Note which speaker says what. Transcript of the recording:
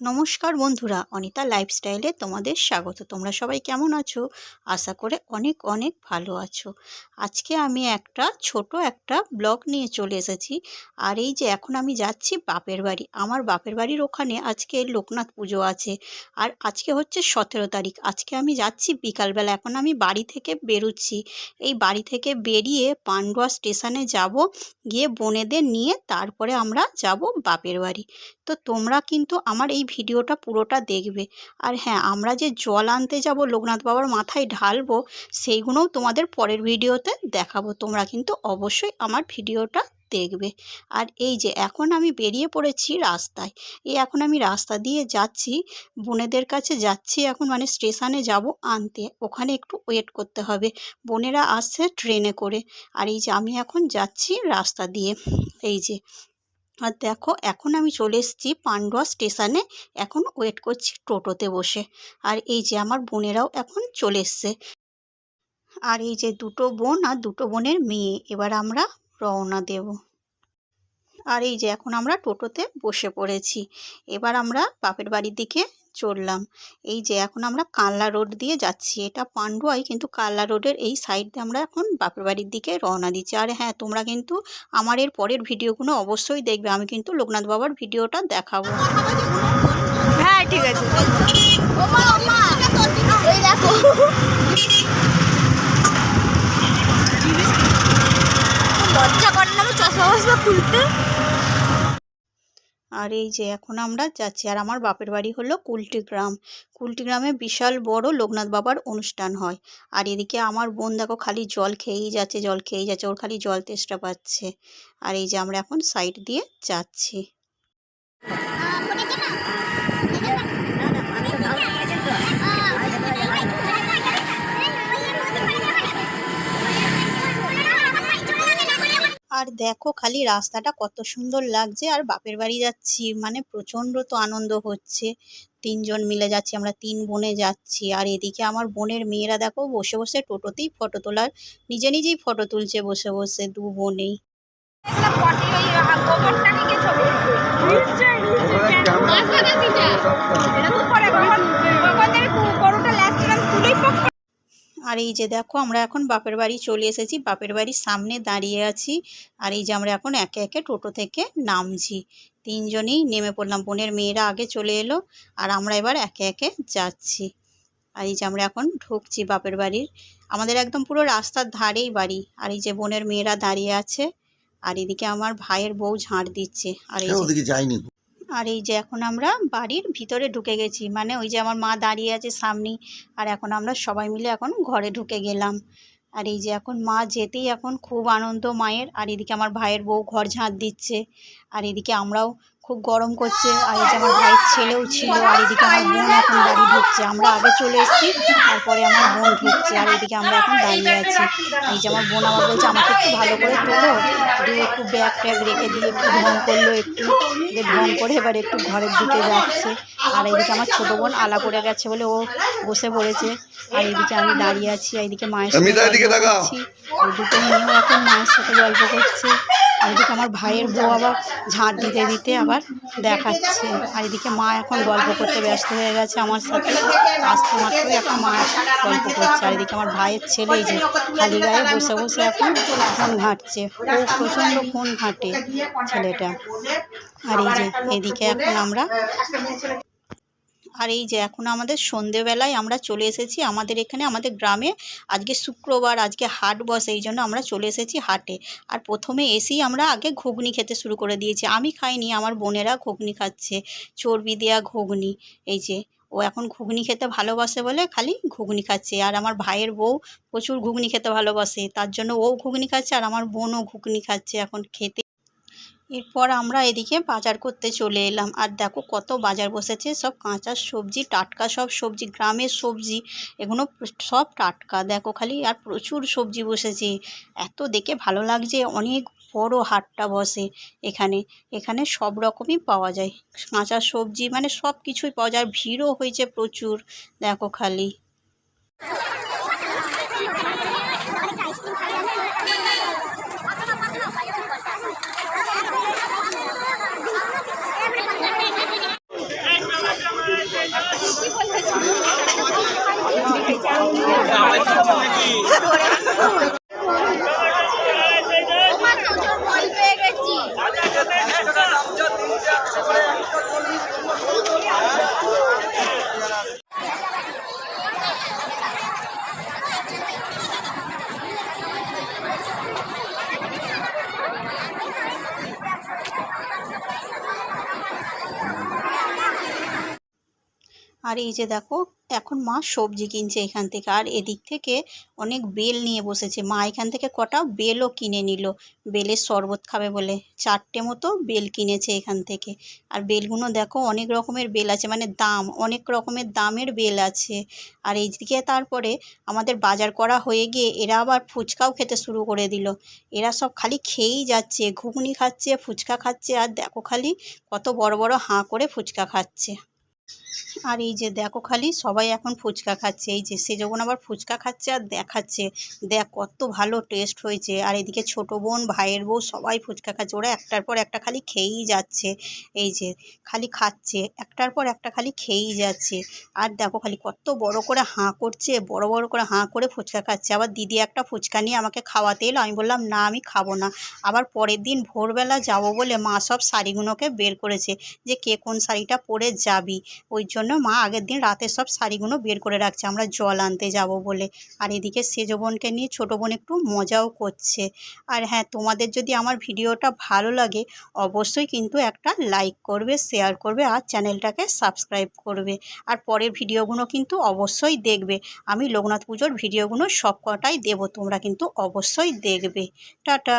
Speaker 1: নমস্কার বন্ধুরা, অনিতা লাইফস্টাইলে তোমাদের স্বাগত। তোমরা সবাই কেমন আছো? আশা করে অনেক অনেক ভালো আছো। আজকে আমি একটা ছোট একটা ব্লগ নিয়ে চলে এসেছি। আর এই যে এখন আমি যাচ্ছি বাপের বাড়ি। আমার বাপের বাড়ির ওখানে আজকে লোকনাথ পুজো আছে। আর আজকে হচ্ছে সতেরো তারিখ। আজকে আমি যাচ্ছি বিকালবেলা। এখন আমি বাড়ি থেকে বেরোচ্ছি। এই বাড়ি থেকে বেরিয়ে পান্ডুয়া স্টেশনে যাব। গিয়ে বোনেদের নিয়ে তারপরে আমরা যাব বাপের বাড়ি। তো তোমরা কিন্তু আমার এই ভিডিওটা পুরোটা দেখবে। আর হ্যাঁ আমরা যে জল আনতে যাব, লোকনাথ বাবার মাথায় ঢালবো, সেইগুলোও তোমাদের পরের ভিডিওতে দেখাবো। তোমরা কিন্তু অবশ্যই আমার ভিডিওটা দেখবে। আর এই যে এখন আমি বেরিয়ে পড়েছি রাস্তায়। এই এখন আমি রাস্তা দিয়ে যাচ্ছি, বোনেদের কাছে যাচ্ছি এখন মানে স্টেশনে যাব আনতে। ওখানে একটু ওয়েট করতে হবে। বোনেরা আসছে ট্রেনে করে। আর এই যে আমি এখন যাচ্ছি রাস্তা দিয়ে। এই যে আর দেখো, এখন আমি চলে এসেছি পান্ডুয়া স্টেশনে। এখন ওয়েট করছি টোটোতে বসে। আর এই যে আমার বোনেরাও এখন চলে এসছে। আর এই যে দুটো বোন আর দুটো বোনের মেয়ে, এবার আমরা রওনা দেব। আর এই যে এখন আমরা টোটোতে বসে পড়েছি। এবার আমরা বাপের বাড়ির দিকে চললাম এই যে এখন আমরা কাল্লা রোড দিয়ে যাচ্ছি। এটা পান্ডুয়াই কিন্তু কাল্লা রোডের এই সাইড দিয়ে আমরা এখন বাপের বাড়ির দিকে রওনা দিচ্ছি। আর হ্যাঁ তোমরা কিন্তু আমার এর পরের ভিডিওগুলো অবশ্যই দেখবে। আমি কিন্তু লোকনাথ বাবার ভিডিওটা দেখাবো
Speaker 2: হ্যাঁ ঠিক আছে লজ্জা করে না চশমা বসমা খুলতে
Speaker 1: আর এই যে এখন আমরা যাচ্ছি, আর আমার বাপের বাড়ি হলো কুলটিগ্রাম কুলটিগ্রামে কুলটি গ্রামে বিশাল বড় লোকনাথ বাবার অনুষ্ঠান হয়। আর এদিকে আমার বোন দেখো খালি জল খেয়েই যাচ্ছে, জল খেয়েই যাচ্ছে, ওর খালি জল তেষ্টা পাচ্ছে। আর এই যে আমরা এখন সাইড দিয়ে যাচ্ছি। আর দেখো খালি রাস্তাটা কত সুন্দর লাগছে আর বাপের বাড়ি যাচ্ছি মানে প্রচণ্ড তো আনন্দ হচ্ছে। তিনজন মিলে যাচ্ছি, আমরা তিন বোনে যাচ্ছি। আর এদিকে আমার বোনের মেয়েরা দেখো বসে বসে টোটোতেই ফটো তোলার, নিজে নিজেই ফটো তুলছে বসে বসে, দু বোনেই। আর এই যে দেখো আমরা এখন বাপের বাড়ি চলে এসেছি। বাপের বাড়ির সামনে দাঁড়িয়ে আছি। আর এই যে আমরা এখন একে একে টোটো থেকে নামছি। তিনজনেই নেমে পড়লাম। বোনের মেয়েরা আগে চলে এলো আর আমরা এবার একে একে যাচ্ছি। আর এই যে আমরা এখন ঢুকছি বাপের বাড়ির। আমাদের একদম পুরো রাস্তার ধারেই বাড়ি। আর এই যে বোনের মেয়েরা দাঁড়িয়ে আছে। আর এদিকে আমার ভাইয়ের বউ ঝাড় দিচ্ছে। আর এই যে
Speaker 3: যাইনি
Speaker 1: আর এই যে এখন আমরা বাড়ির ভিতরে ঢুকে গেছি। মানে ওই যে আমার মা দাঁড়িয়ে আছে সামনেই আর এখন আমরা সবাই মিলে এখন ঘরে ঢুকে গেলাম। আর এই যে এখন মা যেতেই এখন খুব আনন্দ মায়ের। আর এদিকে আমার ভাইয়ের বউ ঘর ঝাঁট দিচ্ছে। আর এদিকে আমরাও খুব গরম করছে। আর এই যে আমার ভাইয়ের ছেলেও ছিল। আর এদিকে আমার বোন এখন বাড়ি ঢুকছে। আমরা আগে চলে এসেছি, তারপরে আমার বোন ঢুকছে। আর এদিকে আমরা এখন দাঁড়িয়ে আছি। এই যে আমার বোন আমার বলছে, আমাকে একটু ভালো করে তোলো। দিয়ে একটু ব্যাগ ট্যাগ রেখে দিয়ে একটু ঢং করল একটু। ঢং করে এবার একটু ঘরের দিকে যাচ্ছে। আর এইদিকে আমার ছোটো বোন আলা পড়ে গেছে বলে ও বসে পড়েছে। আর এইদিকে আমি দাঁড়িয়ে আছি এইদিকে মায়ের সাথে
Speaker 3: এদিকে
Speaker 1: দুটো মেয়েও এখন মায়ের সাথে গল্প করছে। আর এদিকে আমার ভাইয়ের বউ আবার ঝাঁট দিতে দিতে আবার দেখাচ্ছে। আর এদিকে মা এখন গল্প করতে ব্যস্ত হয়ে গেছে আমার সাথে। আসতে মাত্রই এখন মা গল্প করছে। আর এদিকে আমার ভাইয়ের ছেলে এই যে খালি গায়ে বসে বসে এখন ফোন ঘাঁটছে। ও প্রচণ্ড ফোন ঘাঁটে ছেলেটা। আর এই যে এদিকে এখন আমরা আর এই যে এখন আমাদের সন্ধেবেলায় আমরা চলে এসেছি আমাদের এখানে, আমাদের গ্রামে। আজকে শুক্রবার, আজকে হাট বসে, এই জন্য আমরা চলে এসেছি হাটে। আর প্রথমে এসেই আমরা আগে ঘুগনি খেতে শুরু করে দিয়েছি। আমি খাইনি, আমার বোনেরা ঘুগনি খাচ্ছে। চর্বি দেওয়া ঘুগনি, এই যে। ও এখন ঘুগনি খেতে ভালোবাসে বলে খালি ঘুগনি খাচ্ছে। আর আমার ভাইয়ের বউ প্রচুর ঘুগনি খেতে ভালোবাসে, তার জন্য ও ঘুগনি খাচ্ছে আর আমার বোনও ঘুগনি খাচ্ছে এখন খেতে। এরপর আমরা এদিকে বাজার করতে চলে এলাম। আর দেখো কত বাজার বসেছে। সব কাঁচা সবজি, টাটকা সব সবজি, গ্রামের সবজি, এগুলো সব টাটকা। দেখো খালি আর প্রচুর সবজি বসেছে। এত দেখে ভালো লাগছে। অনেক বড় হাটটা বসে এখানে। এখানে সব রকমই পাওয়া যায়। কাঁচা সবজি মানে সব কিছুই পাওয়া যায়। ভিড়ও হয়েছে প্রচুর। দেখো খালি। আর এই যে দেখো, এখন মা সবজি কিনছে এখান থেকে। আর এদিক থেকে অনেক বেল নিয়ে বসেছে। মা এখান থেকে কটা বেলও কিনে নিল। বেলের শরবত খাবে বলে। চারটে মতো বেল কিনেছে এখান থেকে। আর বেলগুলো দেখো, অনেক রকমের বেল আছে। মানে দাম, অনেক রকমের দামের বেল আছে। আর এইদিকে তারপরে আমাদের বাজার করা হয়ে গিয়ে এরা আবার ফুচকাও খেতে শুরু করে দিল। এরা সব খালি খেয়েই যাচ্ছে। ঘুগনি খাচ্ছে, ফুচকা খাচ্ছে। আর দেখো খালি কত বড় বড় হাঁ করে ফুচকা খাচ্ছে। আর এই যে দেখো খালি সবাই এখন ফুচকা খাচ্ছে। এই যে সে যখন আবার ফুচকা খাচ্ছে আর দেখাচ্ছে, দেখ কত ভালো টেস্ট হয়েছে। আর এদিকে ছোট বোন, ভাইয়ের বউ সবাই ফুচকা খাচ্ছে। ওরা একটার পর একটা খালি খেয়েই যাচ্ছে। এই যে খালি খাচ্ছে, একটার পর একটা খালি খেয়েই যাচ্ছে। আর দেখো খালি কত বড় করে হাঁ করছে, বড় বড় করে হাঁ করে ফুচকা খাচ্ছে। আবার দিদি একটা ফুচকা নিয়ে আমাকে খাওয়াতে এলো। আমি বললাম, না, আমি খাব না। আবার পরের দিন ভোরবেলা যাব বলে মা সব শাড়িগুলোকে বের করেছে যে কে কোন শাড়িটা পরে যাবি। ওই জন্য মা আগের দিন রাতে সব শাড়িগুলো বের করে রাখছে। আমরা জল আনতে যাব বলে। আর এদিকে সেজ বোনকে নিয়ে ছোটো বোন একটু মজাও করছে। আর হ্যাঁ তোমাদের যদি আমার ভিডিওটা ভালো লাগে, অবশ্যই কিন্তু একটা লাইক করবে শেয়ার করবে আর চ্যানেলটাকে সাবস্ক্রাইব করবে। আর পরের ভিডিওগুলো কিন্তু অবশ্যই দেখবে। আমি লোকনাথ পুজোর ভিডিওগুলো সব কটাই দেবো, তোমরা কিন্তু অবশ্যই দেখবে। টাটা!